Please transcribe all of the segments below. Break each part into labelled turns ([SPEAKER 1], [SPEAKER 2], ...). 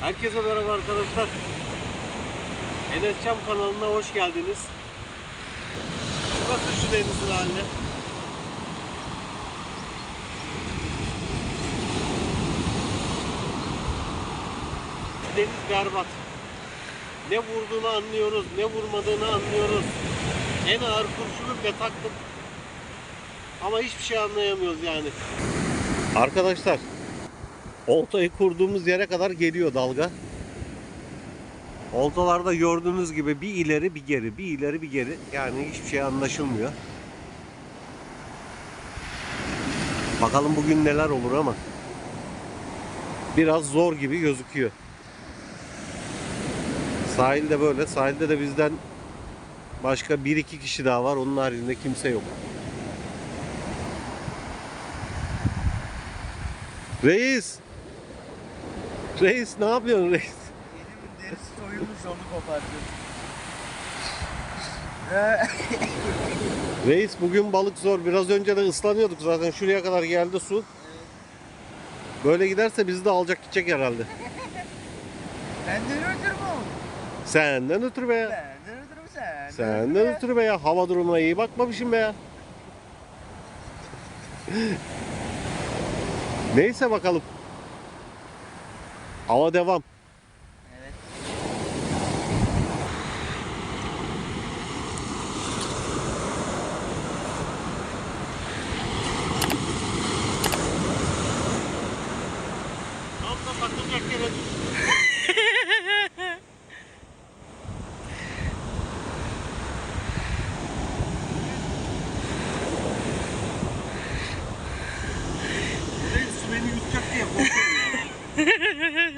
[SPEAKER 1] Herkese merhaba arkadaşlar. Enes Çam kanalına hoş geldiniz. Bakın şu denizin haline. Deniz berbat. Ne vurduğunu anlıyoruz, ne vurmadığını anlıyoruz. En ağır kurşunu bile taktık. Ama hiçbir şey anlayamıyoruz yani. Arkadaşlar, oltayı kurduğumuz yere kadar geliyor dalga. Oltalarda gördüğünüz gibi bir ileri bir geri, bir ileri bir geri. Yani hiçbir şey anlaşılmıyor. Bakalım bugün neler olur ama. Biraz zor gibi gözüküyor. Sahilde böyle. Sahilde de bizden başka bir iki kişi daha var. Onun haricinde kimse yok. Reis! Reis ne yapıyorsun reis?
[SPEAKER 2] Elimin derisi soyulmuş onu kopardım.
[SPEAKER 1] Reis bugün balık zor. Biraz önce de ıslanıyorduk zaten. Şuraya kadar geldi su. Böyle giderse bizi de alacak gidecek herhalde.
[SPEAKER 2] Benden ötürü mü?
[SPEAKER 1] Senden ötürü be.
[SPEAKER 2] Benden ötürü mü sen?
[SPEAKER 1] Senden ötürü be ya. Hava durumuna iyi bakmamışım be ya. Neyse bakalım. Hava devam.
[SPEAKER 2] Evet.
[SPEAKER 1] Tam da takılacak yere Reis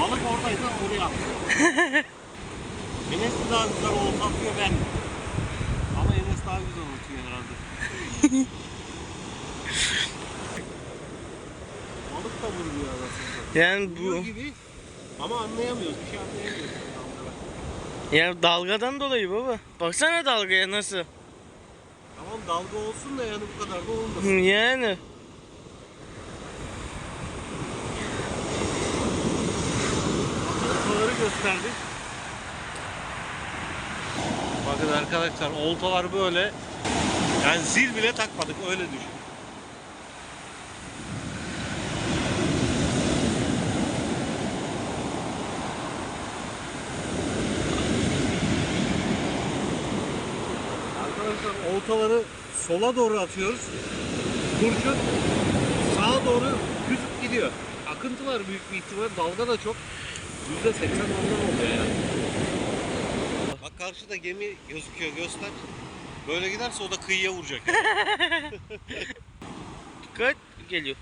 [SPEAKER 1] Balık oradaysa oraya attı. Enes daha güzel olta atıyor ben? Ama Enes daha güzel atıyor herhalde. Balık da vurmuyor arasında.
[SPEAKER 3] Yani
[SPEAKER 1] Vuruyor
[SPEAKER 3] bu
[SPEAKER 1] gibi ama anlayamıyoruz. Bir şey anlayamıyoruz.
[SPEAKER 3] yani dalgadan dolayı baba. Baksana dalgaya nasıl.
[SPEAKER 1] Tamam dalga olsun da yani bu kadar da olmasın.
[SPEAKER 3] Yani.
[SPEAKER 1] Oltaları gösterdik. Bakın arkadaşlar oltalar böyle. Yani zil bile takmadık öyle düşün. Arkadaşlar oltaları sola doğru atıyoruz. Kurşun sağa doğru yüzüp gidiyor. Akıntı var büyük bir ihtimal. Dalga da çok. %80 ondan oluyor yani. Bak karşıda gemi gözüküyor göster. Böyle giderse o da kıyıya vuracak. Yani.
[SPEAKER 3] Dikkat geliyor.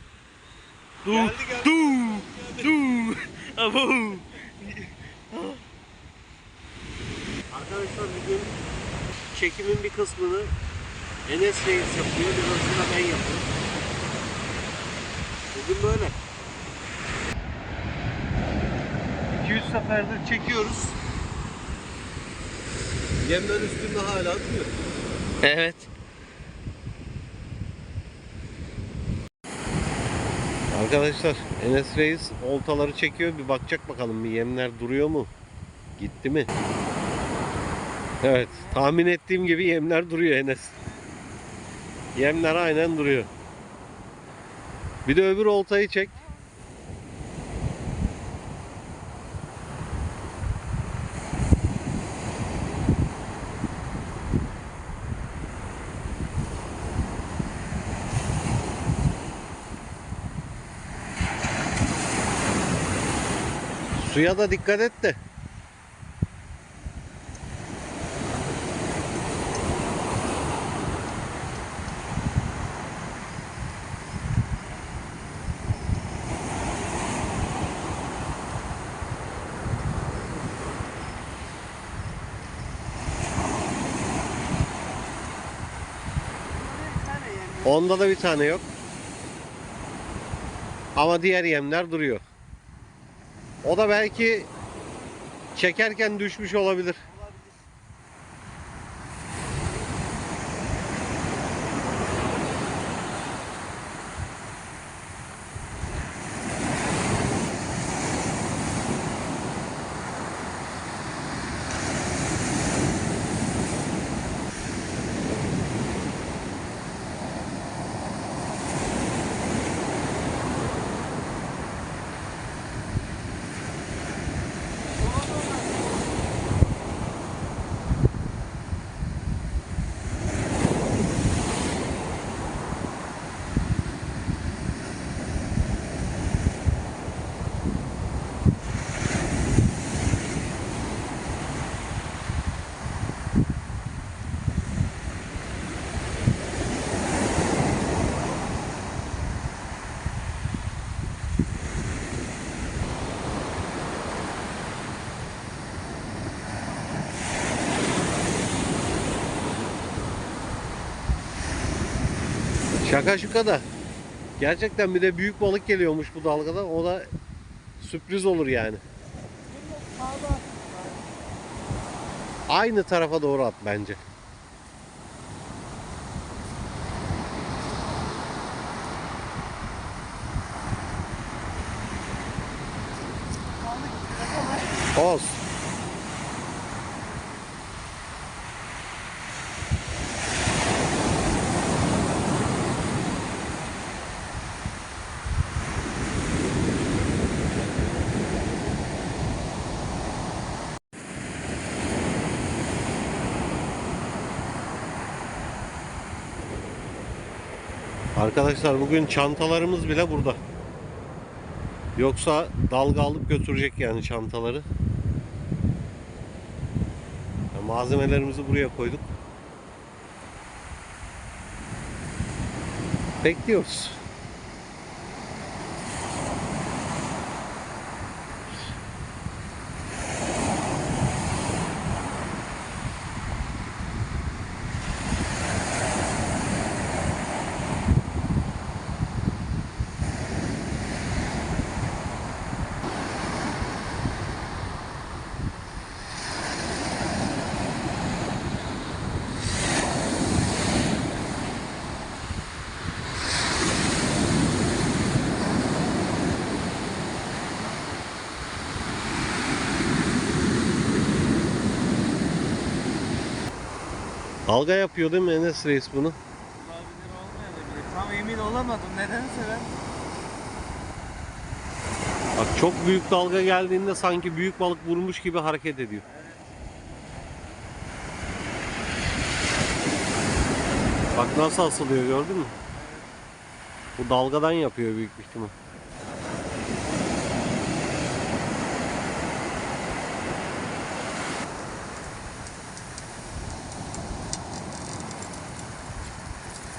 [SPEAKER 3] Du
[SPEAKER 1] Geldi, geldi.
[SPEAKER 3] du du. Abo.
[SPEAKER 1] Arkadaşlar bugün çekimin bir kısmını Enes Reis yapıyor, birazını da ben yapıyorum. Bugün böyle. 200 seferdir çekiyoruz. Yemler üstünde hala duruyor.
[SPEAKER 3] Evet.
[SPEAKER 1] Arkadaşlar Enes Reis oltaları çekiyor. Bir bakacak bakalım bir yemler duruyor mu? Gitti mi? Evet tahmin ettiğim gibi yemler duruyor Enes. Yemler aynen duruyor. Bir de öbür oltayı çek. Suya da dikkat et de. Onda da bir tane yok. Ama diğer yemler duruyor. O da belki çekerken düşmüş olabilir. Şaka şuka da. Gerçekten bir de büyük balık geliyormuş bu dalgada. O da sürpriz olur yani. Aynı tarafa doğru at bence. Olsun. Arkadaşlar bugün çantalarımız bile burada. Yoksa dalga alıp götürecek yani çantaları. Malzemelerimizi buraya koyduk. Bekliyoruz. Dalga yapıyor değil mi Enes Reis bunu?
[SPEAKER 2] Olabilir olmayabilir. Tam emin olamadım. Nedense ben.
[SPEAKER 1] Bak çok büyük dalga geldiğinde sanki büyük balık vurmuş gibi hareket ediyor. Bak nasıl asılıyor gördün mü? Bu dalgadan yapıyor büyük bir ihtimal.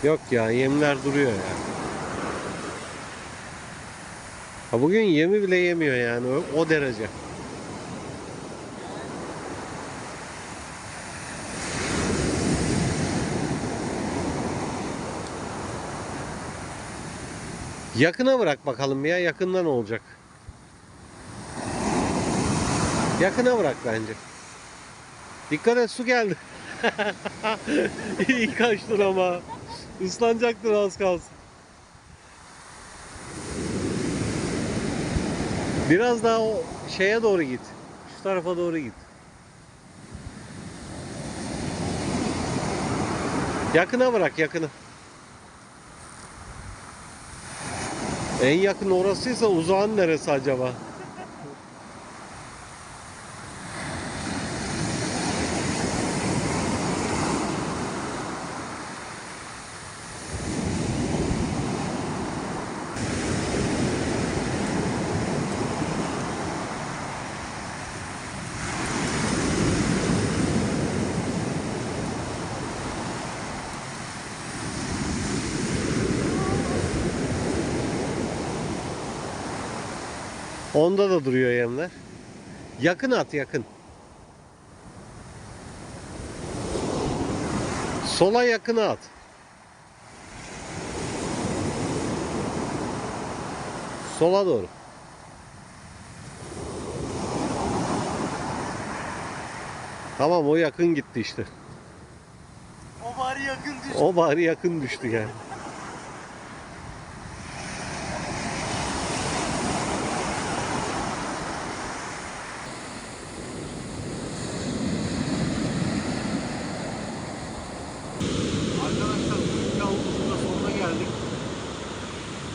[SPEAKER 1] Yok ya yemler duruyor ya. Ha bugün yemi bile yemiyor yani o, o derece. Yakına bırak bakalım ya yakından olacak. Yakına bırak bence. Dikkat et su geldi. İyi kaçtın ama. Islanacaktır az kalsın. Biraz daha o şeye doğru git. Şu tarafa doğru git. Yakına bırak yakını. En yakın orasıysa uzağın neresi acaba? Onda da duruyor yemler. Yakın at yakın. Sola yakın at. Sola doğru. Tamam o yakın gitti işte.
[SPEAKER 2] O bari yakın düştü.
[SPEAKER 1] O bari yakın düştü yani. Arkadaşlar bugünkü avımızın da sonuna geldik.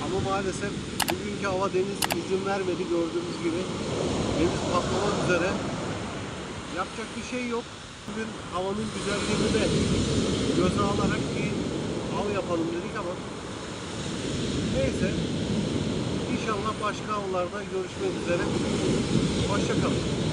[SPEAKER 1] Ama maalesef bugünkü hava deniz izin vermedi gördüğünüz gibi. Deniz patlamak üzere. Yapacak bir şey yok. Bugün havanın güzelliğini de göze alarak bir av yapalım dedik ama neyse İnşallah başka avlarda görüşmek üzere. Hoşçakalın.